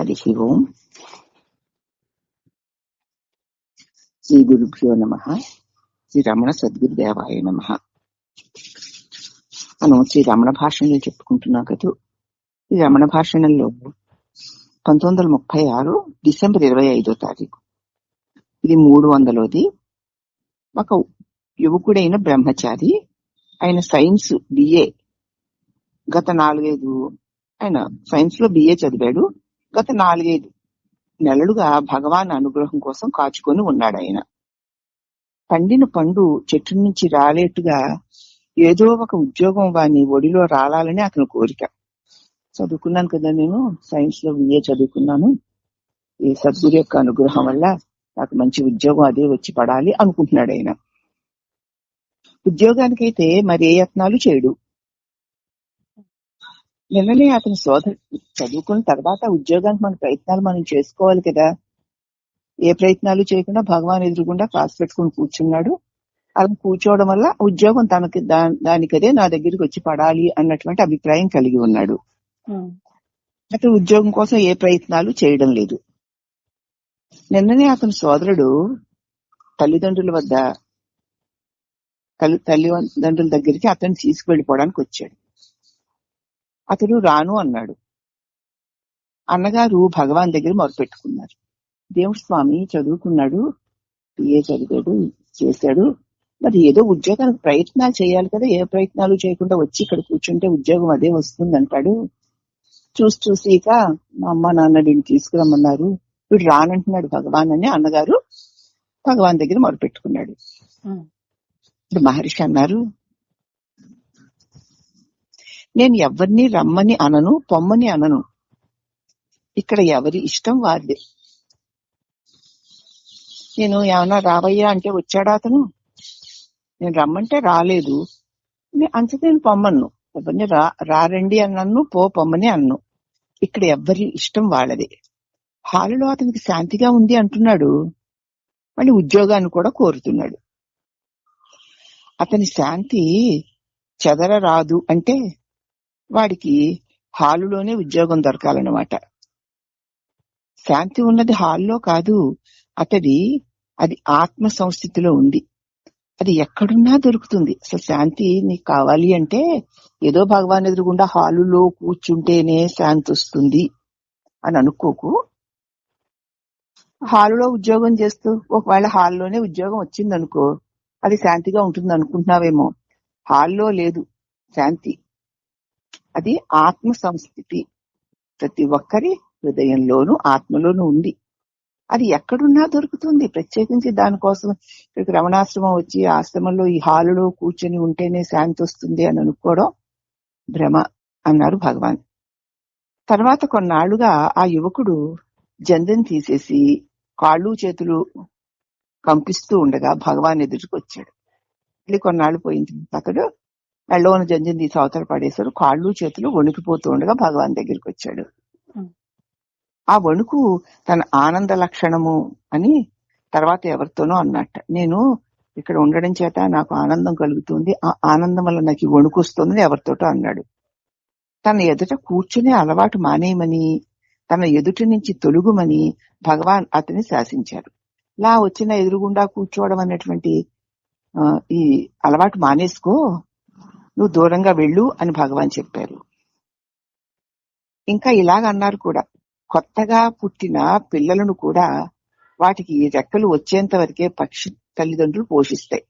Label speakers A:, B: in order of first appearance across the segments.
A: హరి ఓం శ్రీ గురుభ్యో నమ. శ్రీ రమణ సద్గురుదేవాయ నమ. మనం శ్రీ రమణ భాషణలో చెప్పుకుంటున్నాం కదా. ఈ రమణ భాషణంలో పంతొమ్మిది వందల ముప్పై ఆరు డిసెంబర్ ఇరవై ఐదో తారీఖు. ఇది మూడు వందలోది. ఒక యువకుడైన బ్రహ్మచారి ఆయన సైన్స్ బిఏ గత నాలుగైదు ఆయన సైన్స్లో బిఏ చదివాడు. గత నాలుగైదు నెలలుగా భగవాన్ అనుగ్రహం కోసం కాచుకొని ఉన్నాడు ఆయన. పండిన పండు చెట్టు నుంచి రాలేట్టుగా ఏదో ఒక ఉద్యోగం వాని ఒడిలో రాలాలని అతని కోరిక. చదువుకున్నాను కదా నేను సైన్స్లో బిఏ చదువుకున్నాను. ఈ సద్గురు యొక్క అనుగ్రహం వల్ల నాకు మంచి ఉద్యోగం అదే వచ్చి పడాలి అనుకుంటున్నాడు ఆయన. ఉద్యోగానికైతే మరి ఏ యత్నాలు చేయడు. నిన్ననే అతని సోదరు చదువుకున్న తర్వాత ఉద్యోగానికి మన ప్రయత్నాలు మనం చేసుకోవాలి కదా. ఏ ప్రయత్నాలు చేయకుండా భగవాన్ ఎదురుగుండా క్లాస్ పెట్టుకుని కూర్చున్నాడు. అలా కూర్చోవడం వల్ల ఉద్యోగం తనకి దానికదే నా దగ్గరికి వచ్చి పడాలి అన్నటువంటి అభిప్రాయం కలిగి ఉన్నాడు. అతను ఉద్యోగం కోసం ఏ ప్రయత్నాలు చేయడం లేదు. నిన్ననే అతని సోదరుడు తల్లిదండ్రుల వద్ద తల్లి తల్లిదండ్రుల దగ్గరికి అతన్ని తీసుకువెళ్ళిపోవడానికి వచ్చాడు. అతడు రాను అన్నాడు. అన్నగారు భగవాన్ దగ్గర మొదలుపెట్టుకున్నారు దేవుడు స్వామి చదువుకున్నాడు ఏ చదివాడు చేశాడు. మరి ఏదో ఉద్యోగానికి ప్రయత్నాలు చేయాలి కదా ఏ ప్రయత్నాలు చేయకుండా వచ్చి ఇక్కడ కూర్చుంటే ఉద్యోగం అదే వస్తుంది అంటాడు చూసి చూసి ఇక మా అమ్మ నాన్న వీడిని తీసుకురమ్మన్నారు. వీడు రానంటున్నాడు భగవాన్ అని అన్నగారు భగవాన్ దగ్గర మొదలుపెట్టుకున్నాడు ఇప్పుడు మహర్షి అన్నారు నేను ఎవరిని రమ్మని అనను పొమ్మని అనను. ఇక్కడ ఎవరి ఇష్టం వారిదే. నేను ఏమన్నా రావయ్యా అంటే వచ్చాడా అతను? నేను రమ్మంటే రాలేదు. అంత నేను పొమ్మన్ను. ఎవరిని రా రారండి అన్నను పో పొమ్మని అన్ను. ఇక్కడ ఎవరి ఇష్టం వాళ్ళదే. హాలులో అతనికి శాంతిగా ఉంది అంటున్నాడు. మళ్ళీ ఉద్యోగాన్ని కూడా కోరుతున్నాడు. అతని శాంతి చెదర రాదు అంటే వాడికి హాలులోనే ఉద్యోగం దొరకాలన్నమాట. శాంతి ఉన్నది హాల్లో కాదు అతడి అది ఆత్మ సంస్థితిలో ఉంది. అది ఎక్కడున్నా దొరుకుతుంది. అసలు శాంతి నీకు కావాలి అంటే ఏదో భగవాన్ ఎదురుగుండా హాలులో కూర్చుంటేనే శాంతి వస్తుంది అని అనుకోకు. హాలులో ఉద్యోగం చేస్తూ ఒకవేళ హాల్లోనే ఉద్యోగం వచ్చింది అనుకో అది శాంతిగా ఉంటుంది అనుకుంటున్నావేమో హాల్లో లేదు శాంతి. అది ఆత్మ సంస్థితి ప్రతి ఒక్కరి హృదయంలోనూ ఆత్మలోనూ ఉంది. అది ఎక్కడున్నా దొరుకుతుంది. ప్రత్యేకించి దానికోసం ఇక్కడికి రమణాశ్రమం వచ్చి ఆశ్రమంలో ఈ హాలులో కూర్చొని ఉంటేనే శాంతి వస్తుంది అని అనుకోవడం భ్రమ అన్నారు భగవాన్. తర్వాత కొన్నాళ్ళుగా ఆ యువకుడు జందెం తీసేసి కాళ్ళు చేతులు కంపిస్తూ ఉండగా భగవాన్ ఎదుటికి వచ్చాడు మళ్ళీ కొన్నాళ్ళు పోయిన అతడు మెళ్ళో ఉన్న జంజం తీసి అవతల పడేశారు. కాళ్ళు చేతులు వణికిపోతూ ఉండగా భగవాన్ దగ్గరికి వచ్చాడు. ఆ వణుకు తన ఆనంద లక్షణము అని తర్వాత ఎవరితోనో అన్నట్ట. నేను ఇక్కడ ఉండడం చేత నాకు ఆనందం కలుగుతుంది. ఆ ఆనందం వల్ల నాకు వణుకు వస్తుందని ఎవరితోటో అన్నాడు. తన ఎదుట కూర్చునే అలవాటు మానేయమని తన ఎదుటి నుంచి తొలుగుమని భగవాన్ అతని శాసించారు. ఇలా వచ్చిన ఎదురుగుండా కూర్చోవడం అనేటువంటి ఈ అలవాటు మానేసుకో నువ్వు దూరంగా వెళ్ళు అని భగవాన్ చెప్పారు. ఇంకా ఇలాగ అన్నారు కూడా. కొత్తగా పుట్టిన పిల్లలను కూడా వాటికి రెక్కలు వచ్చేంత వరకే పక్షి తల్లిదండ్రులు పోషిస్తాయి.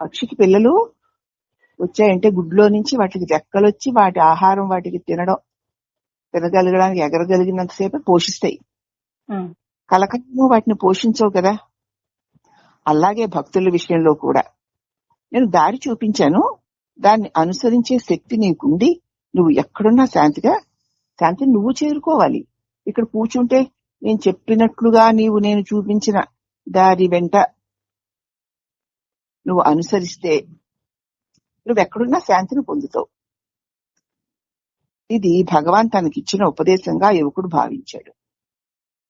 A: పక్షికి పిల్లలు వచ్చాయంటే గుడ్లో నుంచి వాటికి రెక్కలు వచ్చి వాటి ఆహారం వాటికి తినడం తినగలగడానికి ఎగరగలిగినంతసేపు పోషిస్తాయి. కలకాలము వాటిని పోషించవు కదా. అలాగే భక్తుల విషయంలో కూడా. నేను దారి చూపించాను. దాన్ని అనుసరించే శక్తి నీకుండి నువ్వు ఎక్కడున్నా శాంతిగా శాంతిని నువ్వు చేరుకోవాలి. ఇక్కడ కూర్చుంటే నేను చెప్పినట్లుగా నీవు నేను చూపించిన దారి వెంట నువ్వు అనుసరిస్తే నువ్వు ఎక్కడున్నా శాంతిని పొందుతావు. ఇది భగవాన్ తనకిచ్చిన ఉపదేశంగా యువకుడు భావించాడు.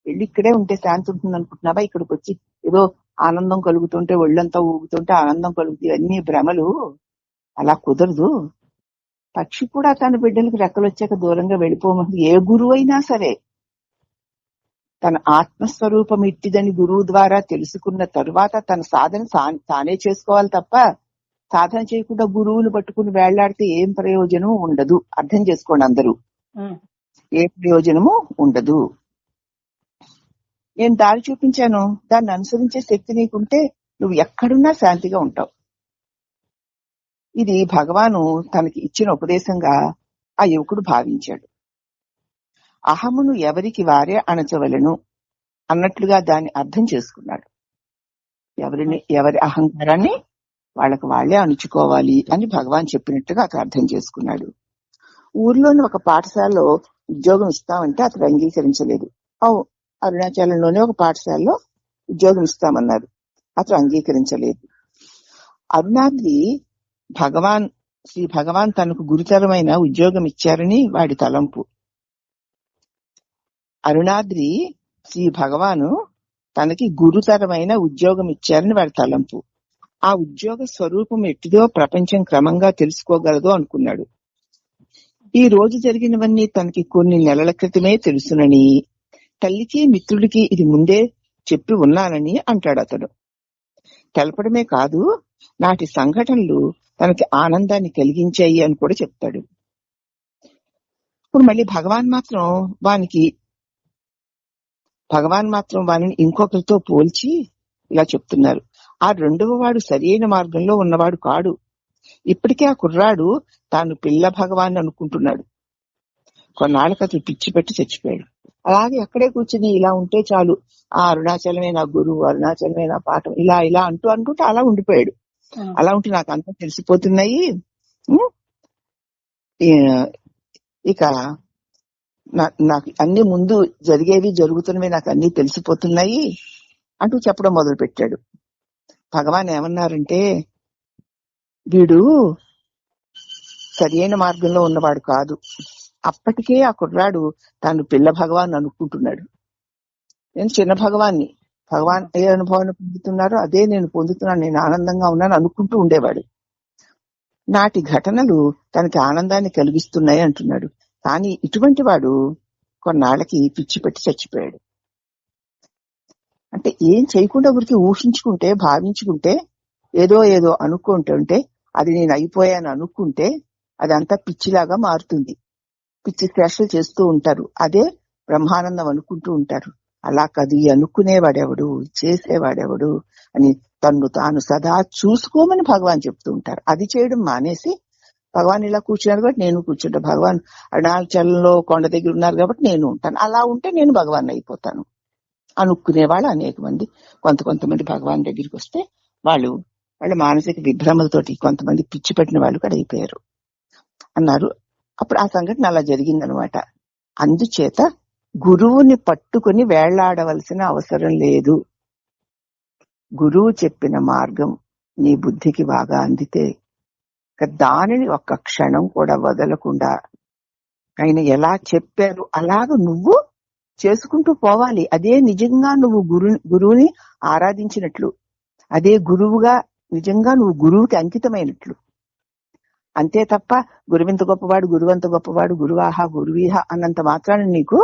A: వెళ్ళి ఇక్కడే ఉంటే శాంతి ఉంటుంది అనుకుంటున్నావా ఇక్కడికి వచ్చి ఏదో ఆనందం కలుగుతుంటే ఒళ్ళంతా ఊగుతుంటే ఆనందం కలుగుతుంది. అన్ని భ్రమలు. అలా కుదరదు. పక్షి కూడా తన బిడ్డలకు రెక్కలు వచ్చాక దూరంగా వెళ్ళిపోమంది. ఏ గురువు అయినా సరే తన ఆత్మస్వరూపం ఇట్టిదని గురువు ద్వారా తెలుసుకున్న తరువాత తన సాధన సా- తానే చేసుకోవాలి తప్ప సాధన చేయకుండా గురువును పట్టుకుని వేళ్ళాడితే ఏం ప్రయోజనం ఉండదు. అర్థం చేసుకోండి అందరూ. ఏ ప్రయోజనము ఉండదు. నేను దారి చూపించాను. దాన్ని అనుసరించే శక్తి నీకుంటే నువ్వు ఎక్కడున్నా శాంతిగా ఉంటావు. ఇది భగవాను తనకి ఇచ్చిన ఉపదేశంగా ఆ యువకుడు భావించాడు. అహమును ఎవరికి వారే అణచవలను అన్నట్లుగా దాన్ని అర్థం చేసుకున్నాడు. ఎవరిని ఎవరి అహంకారాన్ని వాళ్ళకి వాళ్ళే అణుచుకోవాలి అని భగవాన్ చెప్పినట్టుగా అతను అర్థం చేసుకున్నాడు. ఊర్లోని ఒక పాఠశాలలో ఉద్యోగం ఇస్తామంటే అతడు అంగీకరించలేదు. అవు అరుణాచలంలోనే ఒక పాఠశాలలో ఉద్యోగం ఇస్తామన్నారు. అతను అంగీకరించలేదు. అరుణాద్రి భగవాన్ శ్రీ భగవాన్ తనకు గురుతరమైన ఉద్యోగం ఇచ్చారని వాడి తలంపు. అరుణాద్రి శ్రీ భగవాను తనకి గురుతరమైన ఉద్యోగం ఇచ్చారని వాడి తలంపు. ఆ ఉద్యోగ స్వరూపం ఎట్టిదో ప్రపంచం క్రమంగా తెలుసుకోగలదు అనుకున్నాడు. ఈ రోజు జరిగినవన్నీ తనకి కొన్ని నెలల క్రితమే తెలుసునని తల్లికి మిత్రుడికి ఇది ముందే చెప్పి ఉన్నానని అంటాడు అతడు. తెలపడమే కాదు నాటి సంఘటనలు తనకి ఆనందాన్ని కలిగించాయి అని కూడా చెప్తాడు. ఇప్పుడు మళ్ళీ భగవాన్ మాత్రం వానికి భగవాన్ మాత్రం వానిని ఇంకొకరితో పోల్చి ఇలా చెప్తున్నారు. ఆ రెండవ వాడు సరైన మార్గంలో ఉన్నవాడు కాడు. ఇప్పటికే ఆ కుర్రాడు తాను పిల్ల భగవాన్ అనుకుంటున్నాడు. కొన్నాళ్ళకి అతను పిచ్చి పెట్టి చచ్చిపోయాడు. అలాగే అక్కడే కూర్చుని ఇలా ఉంటే చాలు ఆ అరుణాచలమే నా గురువు అరుణాచలమే నా పాఠం ఇలా ఇలా అంటూ అనుకుంటే అలా ఉండిపోయాడు. అలా ఉంటే నాకు అంతా తెలిసిపోతున్నాయి. ఇక నా- నాకు అన్ని ముందు జరిగేవి జరుగుతున్నవి నాకు అన్ని తెలిసిపోతున్నాయి అంటూ చెప్పడం మొదలు పెట్టాడు భగవాన్ ఏమన్నారంటే వీడు సరియైన మార్గంలో ఉన్నవాడు కాదు. అప్పటికే ఆ కుర్రాడు తాను పిల్ల భగవాన్ అనుకుంటున్నాడు. నేను చిన్న భగవాన్ని. భగవాన్ ఏ అనుభవాన్ని పొందుతున్నారో అదే నేను పొందుతున్నాను. నేను ఆనందంగా ఉన్నాను అనుకుంటూ ఉండేవాడు. నాటి ఘటనలు తనకి ఆనందాన్ని కలిగిస్తున్నాయి అంటున్నాడు. కానీ ఇటువంటి వాడు కొన్నాళ్ళకి పిచ్చి పెట్టి చచ్చిపోయాడు. అంటే ఏం చేయకుండా ఊరికి ఊహించుకుంటే భావించుకుంటే ఏదో ఏదో అనుకుంటుంటే అది నేను అయిపోయాను అనుకుంటే అదంతా పిచ్చిలాగా మారుతుంది. పిచ్చి క్రాషలు చేస్తూ ఉంటారు. అదే బ్రహ్మానందం అనుకుంటూ ఉంటారు. అలా కాదు ఈ అనుకునేవాడెవడు? చేసేవాడెవడు? అని తన్ను తాను సదా చూసుకోమని భగవాన్ చెప్తూ ఉంటారు. అది చేయడం మానేసి భగవాన్ ఇలా కూర్చున్నారు కాబట్టి నేను కూర్చుంటా. భగవాన్ అరుణాచలంలో కొండ దగ్గర ఉన్నారు కాబట్టి నేను ఉంటాను. అలా ఉంటే నేను భగవాన్ అయిపోతాను. అనుకునే వాళ్ళు అనేక మంది. కొంత కొంతమంది భగవాన్ దగ్గరికి వస్తే వాళ్ళు వాళ్ళ మానసిక విభ్రమలతోటి కొంతమంది పిచ్చి పెట్టిన వాళ్ళు కూడా అయిపోయారు. అన్నారు. అప్పుడు ఆ సంఘటన అలా జరిగిందనమాట అందుచేత గురువుని పట్టుకుని వేళ్ళాడవలసిన అవసరం లేదు. గురువు చెప్పిన మార్గం నీ బుద్ధికి బాగా అందితే దానిని ఒక్క క్షణం కూడా వదలకుండా ఆయన ఎలా చెప్పారు అలాగ నువ్వు చేసుకుంటూ పోవాలి. అదే నిజంగా నువ్వు గురు గురువుని ఆరాధించినట్లు. అదే గురువుగా నిజంగా నువ్వు గురువుకి అంకితమైనట్లు. అంతే తప్ప గురువింత గొప్పవాడు గురువంత గొప్పవాడు గురువాహ గురువీహ అన్నంత మాత్రాన నీకు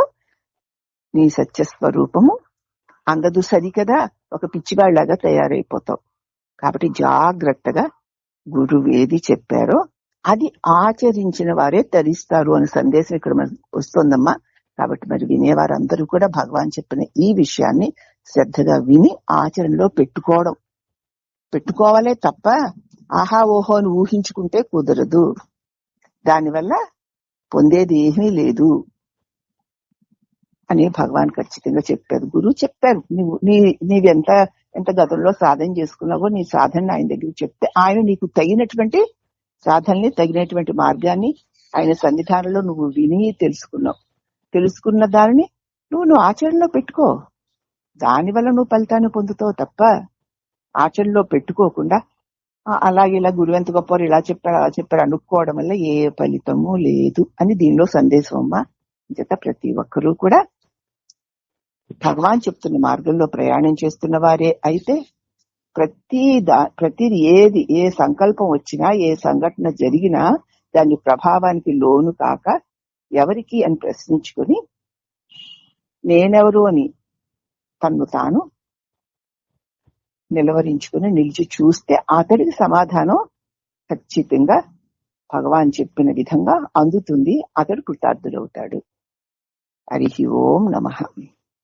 A: నీ సత్యస్వరూపము అందదు సరికదా ఒక పిచ్చివాళ్ళాగా తయారైపోతావు. కాబట్టి జాగ్రత్తగా గురువు ఏది చెప్పారో అది ఆచరించిన వారే తరిస్తారు అనే సందేశం ఇక్కడ మనకు వస్తుందమ్మా. కాబట్టి మరి వినేవారందరూ కూడా భగవాన్ చెప్పిన ఈ విషయాన్ని శ్రద్ధగా విని ఆచరణలో పెట్టుకోవడం. పెట్టుకోవాలే తప్ప ఆహా ఓహో అని ఊహించుకుంటే కుదరదు. దానివల్ల పొందేది ఏమీ లేదు. అని భగవాన్ ఖచ్చితంగా చెప్పారు. గురువు చెప్పారు నువ్వు నీ నీవెంత ఎంత గతంలో సాధన చేసుకున్నావో నీ సాధన ఆయన దగ్గర చెప్తే ఆయన నీకు తగినటువంటి సాధనని తగినటువంటి మార్గాన్ని ఆయన సన్నిధానంలో నువ్వు విని తెలుసుకున్నావు. తెలుసుకున్న దానిని నువ్వు నువ్వు ఆచరణలో పెట్టుకో. దానివల్ల నువ్వు ఫలితాన్ని పొందుతావు తప్ప ఆచరణలో పెట్టుకోకుండా అలాగే ఇలా గురువు ఎంత గొప్పవారు ఇలా చెప్పారు అలా చెప్పారు అనుకోవడం వల్ల ఏ ఫలితము లేదు అని దీనిలో సందేశం అమ్మ. చేత ప్రతి ఒక్కరూ కూడా భగవాన్ చెప్తున్న మార్గంలో ప్రయాణం చేస్తున్న వారే. అయితే ప్రతి దా ప్రతిది ఏది ఏ సంకల్పం వచ్చినా ఏ సంఘటన జరిగినా దాని ప్రభావానికి లోను కాక ఎవరికి అని ప్రశ్నించుకుని నేనెవరు అని తన్ను తాను నిలవరించుకుని నిలిచి చూస్తే అతడికి సమాధానం ఖచ్చితంగా భగవాన్ చెప్పిన విధంగా అందుతుంది. అతడు కృతార్థుడవుతాడు. హరి ఓం నమ.